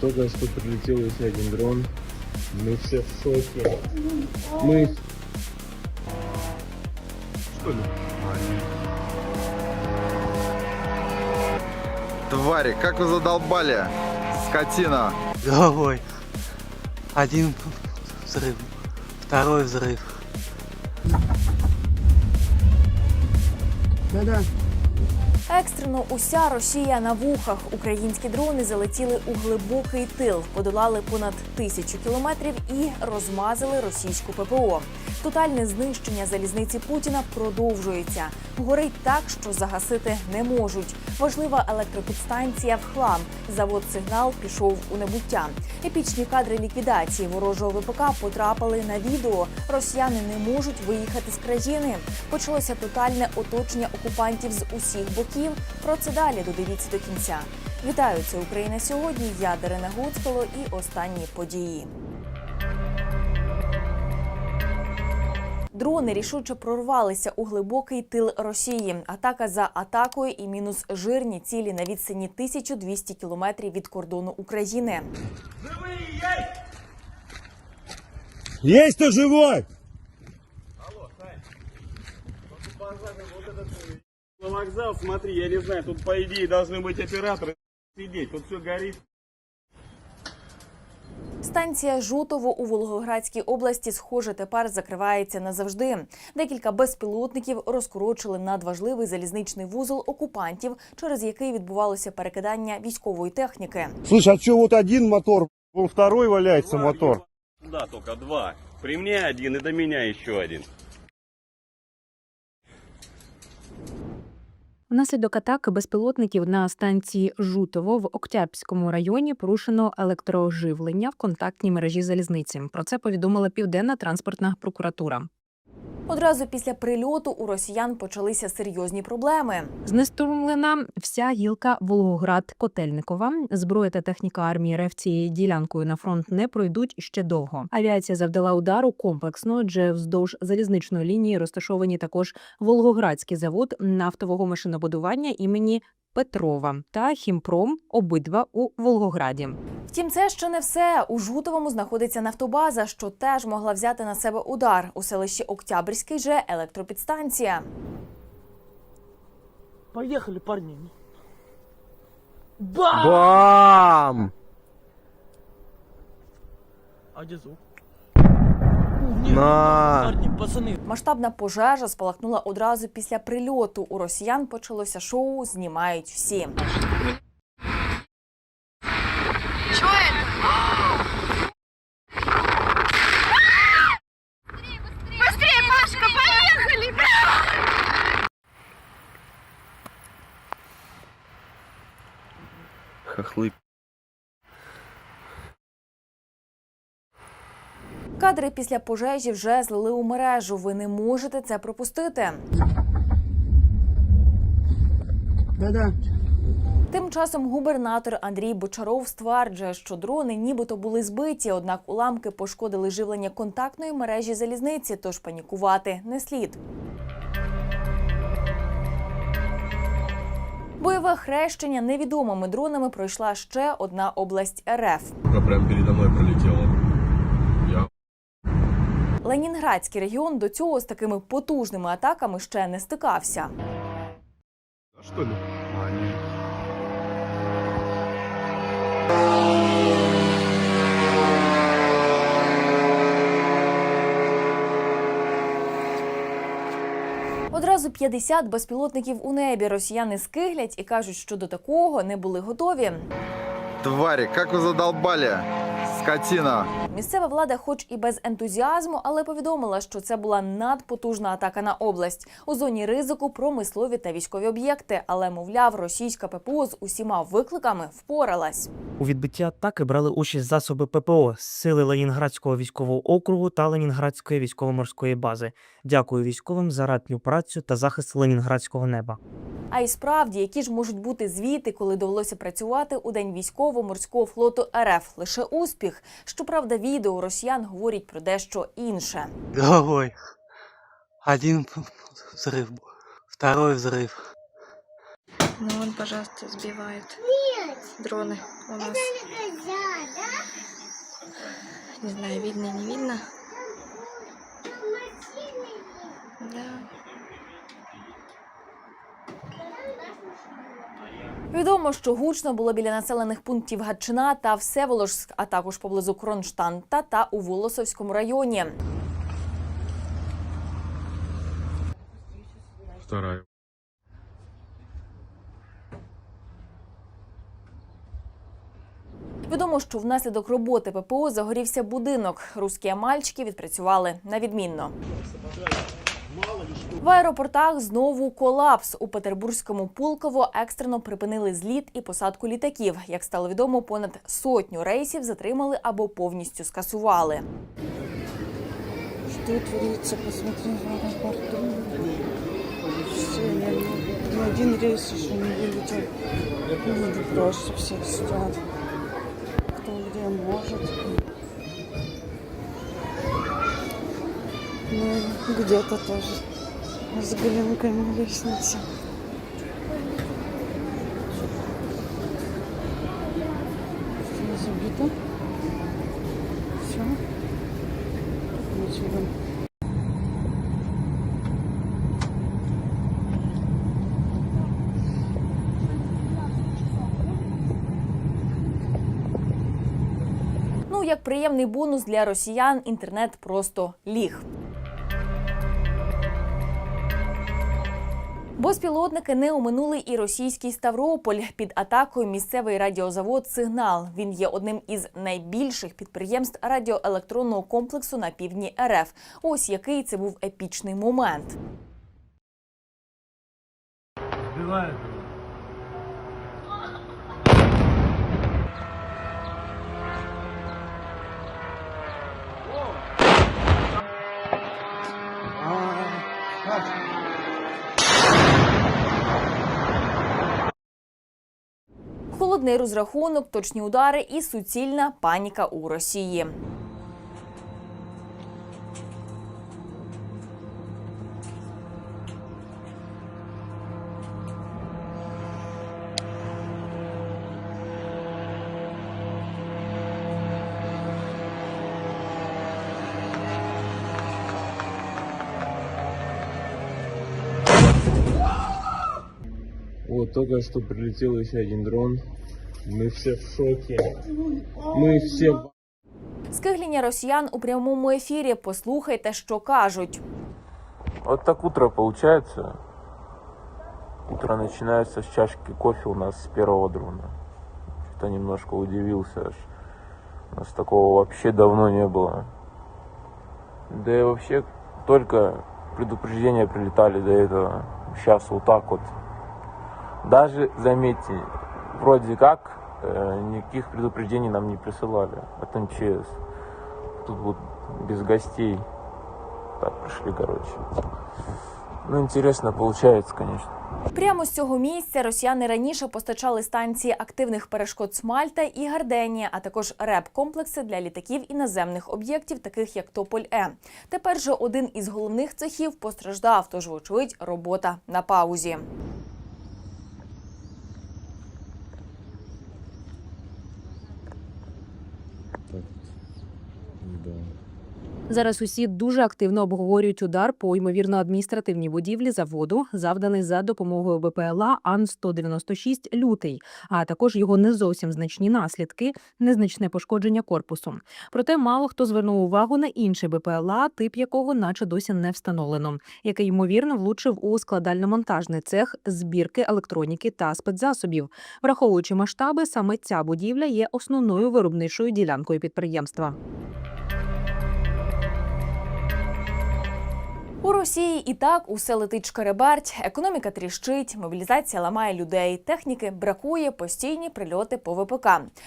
Только что прилетел еще один дрон. Мы все в шоке. Мы... Что ли? Твари, как вы задолбали, скотина. Головой. Один взрыв, второй взрыв. Екстрено уся Росія на вухах. Українські дрони залетіли у глибокий тил, подолали понад тисячу кілометрів і розмазали російську ППО. Тотальне знищення залізниці Путіна продовжується. Горить так, що загасити не можуть. Важлива електропідстанція в хлам. Завод сигнал пішов у небуття. Епічні кадри ліквідації ворожого ВПК потрапили на відео. Росіяни не можуть виїхати з країни. Почалося тотальне оточення окупантів з усіх боків. Про це далі додивіться до кінця. Вітаю, це Україна сьогодні. Я Дарина Гуцкало і останні події. Дрони рішуче прорвалися у глибокий тил Росії. Атака за атакою і мінус жирні цілі на відстані 1200 кілометрів від кордону України. Есть кто живой? На вокзал, смотри, я не знаю, тут по идее должны быть операторы сидеть, тут все горит. Станція Жутово у Волгоградській області, схоже, тепер закривається назавжди. Декілька безпілотників розкорочили надважливий залізничний вузол окупантів, через який відбувалося перекидання військової техніки. Слышь, а чого от один мотор, вон второй валяється мотор. Да, тільки два. При мені один і до мене ще один. Внаслідок атаки безпілотників на станції Жутово в Октябрському районі порушено електрооживлення в контактній мережі залізниці. Про це повідомила Південна транспортна прокуратура. Одразу після прильоту у росіян почалися серйозні проблеми. Знеструмлена вся гілка Волгоград Котельникова. Зброя та техніка армії РФ цією ділянкою на фронт не пройдуть ще довго. Авіація завдала удару комплексно, адже вздовж залізничної лінії розташовані також Волгоградський завод нафтового машинобудування імені. Петрова та Хімпром обидва у Волгограді. Втім, це ще не все. У Жутовому знаходиться нафтобаза, що теж могла взяти на себе удар. У селищі Октябрьський же електропідстанція. Поехали, парни. Бам! Бам! А где звук? На! Пацаны, Масштабна пожежа спалахнула одразу після прильоту. У росіян почалося шоу Знімають всі. Хохлы. Кадри після пожежі вже злили у мережу. Ви не можете це пропустити. Тим часом губернатор Андрій Бочаров стверджує, що дрони нібито були збиті, однак уламки пошкодили живлення контактної мережі залізниці, тож панікувати не слід. Бойове хрещення невідомими дронами пройшла ще одна область РФ. Прям передо мной пролетело. Ленінградський регіон до цього з такими потужними атаками ще не стикався. А что ли? Одразу 50 безпілотників у небі. Росіяни скиглять і кажуть, що до такого не були готові. Твари, как вы задолбали, скотина. Місцева влада, хоч і без ентузіазму, але повідомила, що це була надпотужна атака на область у зоні ризику промислові та військові об'єкти. Але мовляв, російська ППО з усіма викликами впоралась. У відбитті атаки брали участь засоби ППО, сили Ленінградського військового округу та Ленінградської військово-морської бази. Дякую військовим за ратню працю та захист ленінградського неба. А й справді, які ж можуть бути звіти, коли довелося працювати у день військово-морського флоту РФ? Лише успіх. Щоправда, відео росіян говорять про дещо інше. головой. Один взрыв, второй взрыв. Ну он, пожалуйста, сбивает. дроны у нас. Не знаю, видно, не видно. Да. Відомо, що гучно було біля населених пунктів Гатчина та Всеволожськ, а також поблизу Кронштадта та у Волосовському районі. Вторая. Відомо, що внаслідок роботи ППО загорівся будинок. Руські мальчики відпрацювали на відмінно. В аеропортах знову колапс. У Петербурзькому Пулково екстрено припинили зліт і посадку літаків. Як стало відомо, понад сотню рейсів затримали або повністю скасували. Что творится, посмотри в аэропорту. Все, я не- один рейс еще не вылетел. Люди просто все сидят. Ну, где-то тоже с глинкой на лестнице. Все забито. Все. Ничего. Ну як приємний бонус для росіян, інтернет просто ліг. Безпілотники не оминули і російський Ставрополь під атакою місцевий радіозавод Сигнал. Він є одним із найбільших підприємств радіоелектронного комплексу на півдні РФ. Ось який це був епічний момент. Холодний розрахунок, точні удари і суцільна паніка у Росії. Вот только что прилетел еще один дрон. Мы все в шоке. Мы все в Скигління росіян у прямому ефірі. Послухайте, що кажуть. Вот так утро получается. Утро начинается с чашки кофе у нас с первого дрона. Что-то немножко удивился аж. У нас такого вообще давно не было. Да и вообще только предупреждения прилетали до этого. Сейчас вот так вот. Даже, заметьте, вроде как э, никаких предупреждений нам не присылали от МЧС. Тут вот без гостей. Так пришли, короче. Ну, интересно получается, конечно. Прямо з цього місця росіяни раніше постачали станції активних перешкод Смальта і Гарденія, а також РЕП-комплекси для літаків і наземних об'єктів, таких як Тополь Е. Тепер же один із головних цехів постраждав, тож, вочевидь, робота на паузі. Зараз усі дуже активно обговорюють удар по ймовірно адміністративній будівлі заводу, завданий за допомогою БПЛА Ан-196 «Лютий», а також його не зовсім значні наслідки, незначне пошкодження корпусу. Проте мало хто звернув увагу на інший БПЛА, тип якого наче досі не встановлено, який ймовірно влучив у складально-монтажний цех збірки електроніки та спецзасобів. Враховуючи масштаби, саме ця будівля є основною виробничою ділянкою підприємства. У Росії і так усе летить шкереберть, економіка тріщить, мобілізація ламає людей, техніки бракує, постійні прильоти по ВПК.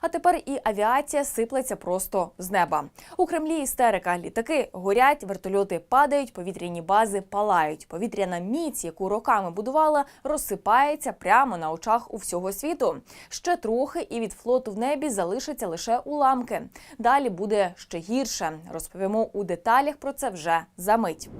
А тепер і авіація сиплеться просто з неба. У Кремлі істерика. Літаки горять, вертольоти падають, повітряні бази палають. Повітряна міць, яку роками будувала, розсипається прямо на очах у всього світу. Ще трохи, і від флоту в небі залишаться лише уламки. Далі буде ще гірше. Розповімо у деталях про це вже за мить.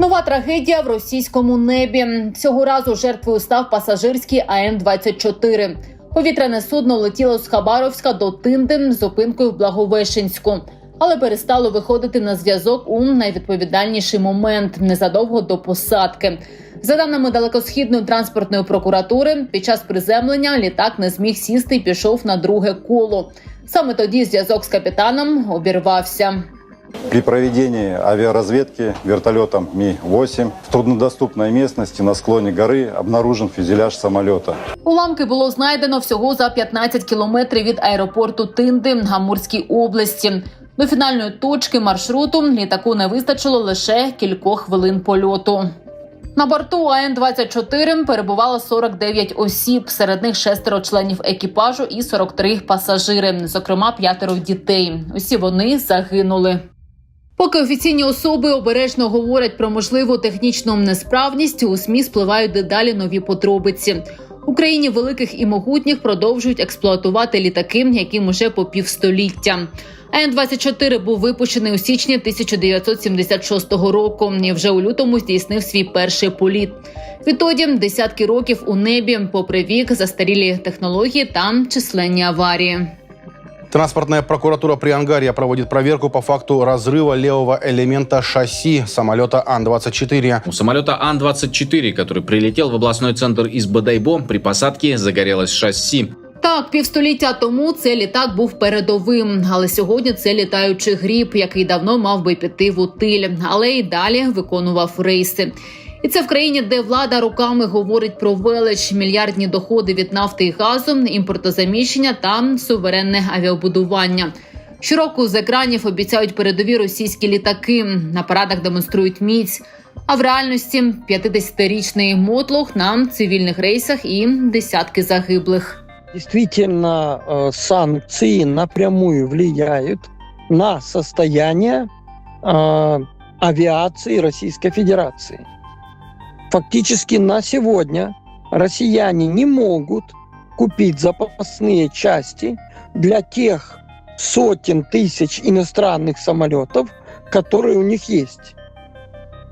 Нова трагедія в російському небі. Цього разу жертвою став пасажирський АН-24. Повітряне судно летіло з Хабаровська до Тинди з зупинкою в Благовещенську, але перестало виходити на зв'язок у найвідповідальніший момент незадовго до посадки. За даними далекосхідної транспортної прокуратури, під час приземлення літак не зміг сісти і пішов на друге коло. Саме тоді зв'язок з капітаном обірвався. При проведении авиаразведки вертолетом Ми-8 в труднодоступной местности на склоне горы обнаружен фюзеляж самолета. Уламки було знайдено всього за 15 кілометрів від аеропорту Тинди Гамурській області. До фінальної точки маршруту літаку не вистачило лише кількох хвилин польоту. На борту АН-24 перебувало 49 осіб, серед них шестеро членів екіпажу і 43 пасажири, зокрема п'ятеро дітей. Усі вони загинули. Поки офіційні особи обережно говорять про можливу технічну несправність, у СМІ спливають дедалі нові подробиці. Україні великих і могутніх продовжують експлуатувати літаки, яким уже по півстоліття. АН-24 був випущений у січні 1976 року і вже у лютому здійснив свій перший політ. Відтоді десятки років у небі, попри вік, застарілі технології та численні аварії. Транспортная прокуратура Приангарья проводит проверку по факту разрыва левого элемента шасси самолета Ан-24. У самолета Ан-24, который прилетел в областной центр из Бадайбо, при посадке загорелось шасси. Так, півстоліття тому цей літак був передовим, але сьогодні це літаючий гріб, який давно мав би піти в утиль, але й далі виконував рейси. І це в країні, де влада руками говорить про велич, мільярдні доходи від нафти і газу, імпортозаміщення та суверенне авіабудування. Щороку з екранів обіцяють передові російські літаки. На парадах демонструють міць. А в реальності 50-річний мотлох на цивільних рейсах і десятки загиблих. Действительно, э, санкции напрямую влияют на состояние авиации Российской Федерации. Фактически на сегодня россияне не могут купить запасные части для тех сотен тысяч иностранных самолетов, которые у них есть.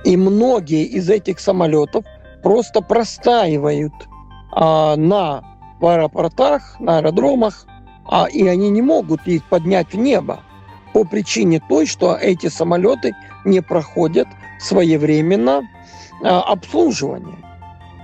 И многие из этих самолетов просто простаивают а, на в аэропортах, на аэродромах, а, и они не могут их поднять в небо по причине той, что эти самолеты не проходят своевременно а, обслуживание.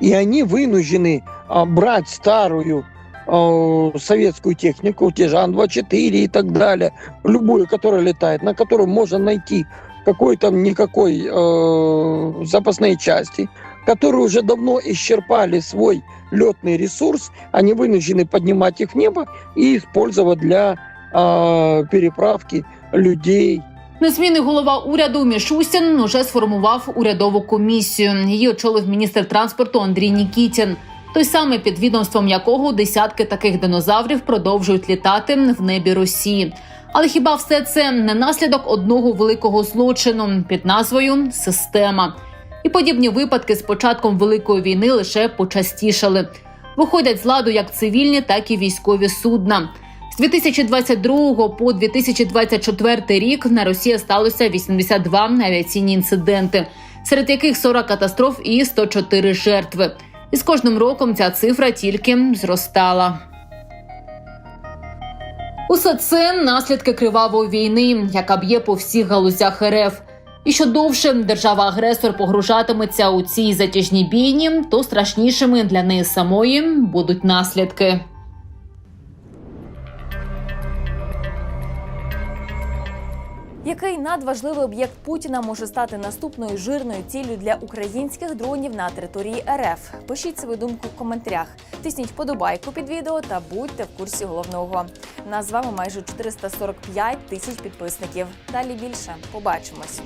И они вынуждены а, брать старую а, советскую технику, те же Ан-24 и так далее, любую, которая летает, на которую можно найти какой-то никакой э, запасные части, которые уже давно исчерпали свой летный ресурс, они вынуждены поднимать их в небо и использовать для э, переправки людей. Незмінний голова уряду Мішустін уже сформував урядову комісію. Її очолив міністр транспорту Андрій Нікітін. Той самий під відомством якого десятки таких динозаврів продовжують літати в небі Росії. Але хіба все це не наслідок одного великого злочину під назвою Система? І подібні випадки з початком великої війни лише почастішали. Виходять з ладу як цивільні, так і військові судна. З 2022 по 2024 рік на Росії сталося 82 авіаційні інциденти, серед яких 40 катастроф і 104 жертви. І з кожним роком ця цифра тільки зростала. Усе це наслідки кривавої війни, яка б'є по всіх галузях РФ. І що довше держава-агресор погружатиметься у цій затяжній бійні, то страшнішими для неї самої будуть наслідки. Який надважливий об'єкт Путіна може стати наступною жирною ціллю для українських дронів на території РФ? Пишіть свою думку в коментарях. Тисніть подобайку під відео та будьте в курсі головного. Нас з вами майже 445 тисяч підписників. Далі більше побачимось.